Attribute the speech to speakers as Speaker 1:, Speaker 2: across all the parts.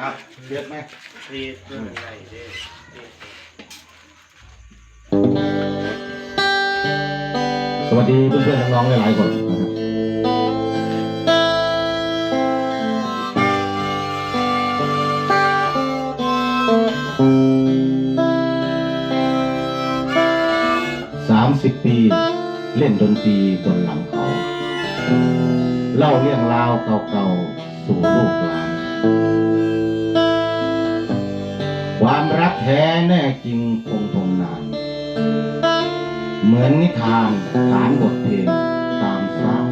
Speaker 1: อะเดือดไหม
Speaker 2: รีดเรื่องอะไรเด้
Speaker 3: สวัสดีเพื่อนๆน้องๆหลายๆคนนะครับสามสิบปี เล่นดนตรีบนหลังเขา เล่าเรื่องราวเก่าๆ สู่ลูกหลาน แท้แน่จริงคงทนนาน เหมือนนิทานฐานบทเพลงตามสาย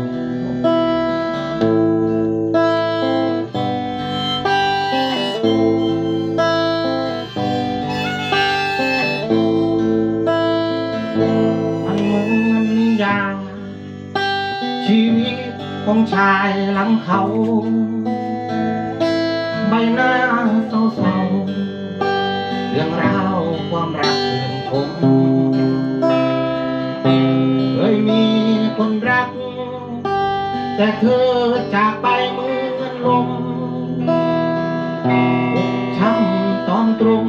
Speaker 3: มมันเหมือนนิยาชีวิตของชายหลังเขา แต่เธอจากไปเหมือนลมอกช้ำตอนตรง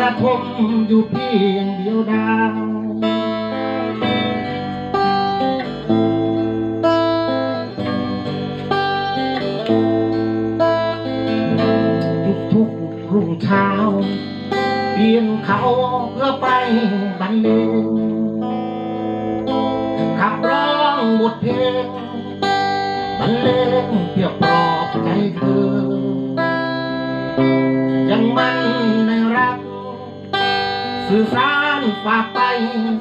Speaker 3: ระทมอยู่เพียงเดียวดายทุกๆรุ่งเช้าเปลี่ยนเขาเพื่อไปบรรเลง ทเพลงบรรเลงเพื่อปลอบใจเธอ ยังมันในรัก สื่อสารฝากไป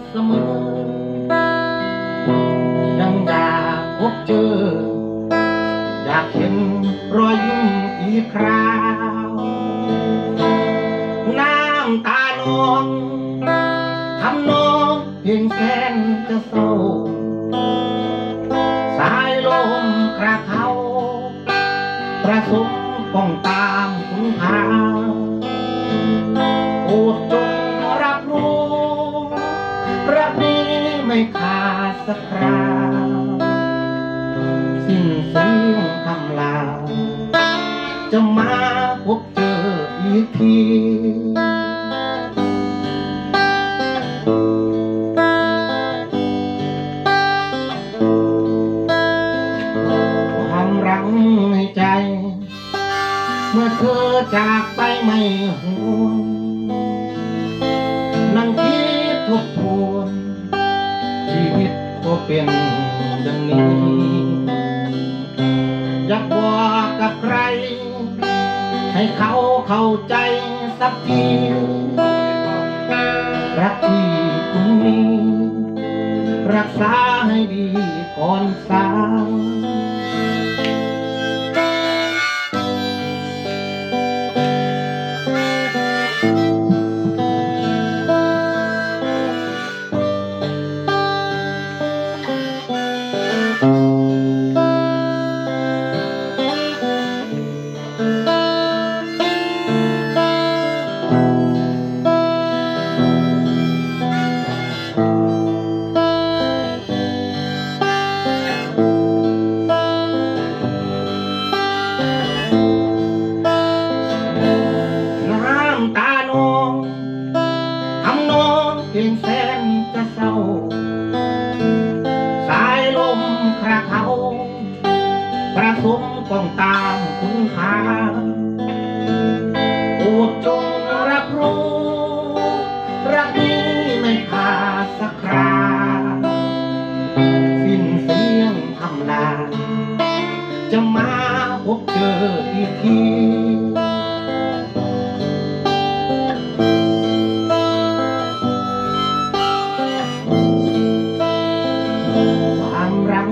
Speaker 3: เสมอ ยังอยากพบเจอ อยากเห็นรอยยิ้มอีกคราวน้ำตานองทำนองเพียงแสนจะเศร้า มคราเขาประสมป้องตามคุณพาโปรดจงรับรู้รักนี้ไม่ขาดสักคราสิ้นเสียงคำลาจะมาพบเจออีกที มื่อเธอจากไปไม่หวนนั่งคิดทบทวนชีวิตก็เป็นดังนี้อยากบอกกับใคร ให้เขาเข้าใจสักทีรักที่คุณมีรักษาให้ดีก่อนสาย สมกองตามคุณพาโปรดจงรับรู้ รักนี้ไม่ขาดสักคราสิ้นเสียงคำลา จะมาพบเจออีกทีความรัง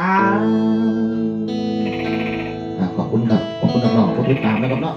Speaker 3: ครับขอบคุณครับขอบคุณน้องๆทุกติดตามนะครับเนาะ